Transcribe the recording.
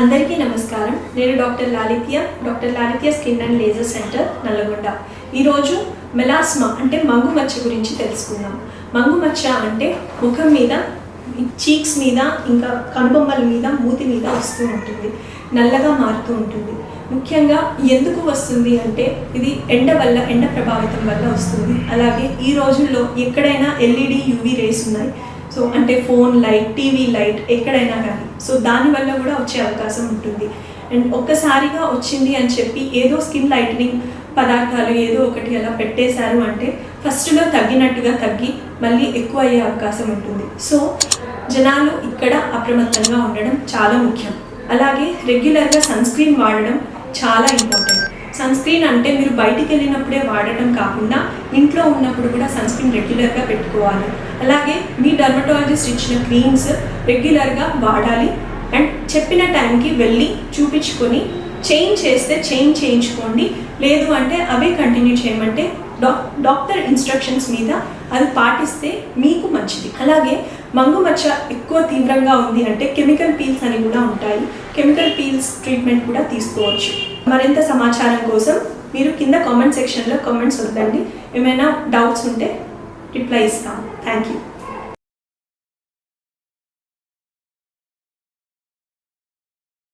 అందరికీ నమస్కారం. నేను doctor Lalitya doctor Lalitya skin and laser center Nalgonda. ఈరోజు మెలాస్మా అంటే మంగు మచ్చ గురించి తెలుసుకుందాం. మంగు మచ్చ అంటే ముఖం మీద చీక్స్ మీద ఇంకా కనుబొమ్మల మీద మూతి మీద వస్తూ ఉంటుంది. నల్లగా మారుతూ ఉంటుంది. ముఖ్యంగా ఎందుకు వస్తుంది అంటే ఇది ఎండ వల్ల ఎండ ప్రభావితం వల్ల వస్తుంది. అలాగే ఈ రోజుల్లో ఎక్కడైనా ఎల్ఈడి యూవీ రేస్ ఉన్నాయి. సో అంటే ఫోన్ లైట్ టీవీ లైట్ ఎక్కడైనా కానీ. సో దానివల్ల కూడా వచ్చే అవకాశం ఉంటుంది. అండ్ ఒక్కసారిగా వచ్చింది అని చెప్పి ఏదో స్కిన్ లైటనింగ్ పదార్థాలు ఏదో ఒకటి అలా పెట్టేశారు అంటే ఫస్ట్లో తగ్గినట్టుగా తగ్గి మళ్ళీ ఎక్కువ అయ్యే అవకాశం ఉంటుంది. సో జనాలు ఇక్కడ అప్రమత్తంగా ఉండడం చాలా ముఖ్యం. అలాగే రెగ్యులర్గా సన్ స్క్రీన్ వాడడం చాలా ఇంపార్టెంట్. సన్ స్క్రీన్ అంటే మీరు బయటికి వెళ్ళినప్పుడే వాడటం కాకుండా ఇంట్లో ఉన్నప్పుడు కూడా సన్ స్క్రీన్ రెగ్యులర్గా పెట్టుకోవాలి. అలాగే మీ డర్మటాలజిస్ట్ ఇచ్చిన క్రీమ్స్ రెగ్యులర్గా వాడాలి. అండ్ చెప్పిన టైంకి వెళ్ళి చూపించుకొని చేంజ్ చేస్తే చేంజ్ చేయించుకోండి. లేదు అంటే అవే కంటిన్యూ చేయమంటే డాక్ డాక్టర్ ఇన్స్ట్రక్షన్స్ మీద అది పాటిస్తే మీకు మంచిది. అలాగే మంగు మచ్చ ఎక్కువ తీవ్రంగా ఉంది అంటే కెమికల్ పీల్స్ అని ఉంటాయి. కెమికల్ పీల్స్ ట్రీట్మెంట్ కూడా తీసుకోవచ్చు. మరింత సమాచారం కోసం మీరు కింద కామెంట్ సెక్షన్లో కామెంట్స్ వద్దండి ఏమైనా డౌట్స్ ఉంటే రిప్లై ఇస్తాం. Thank you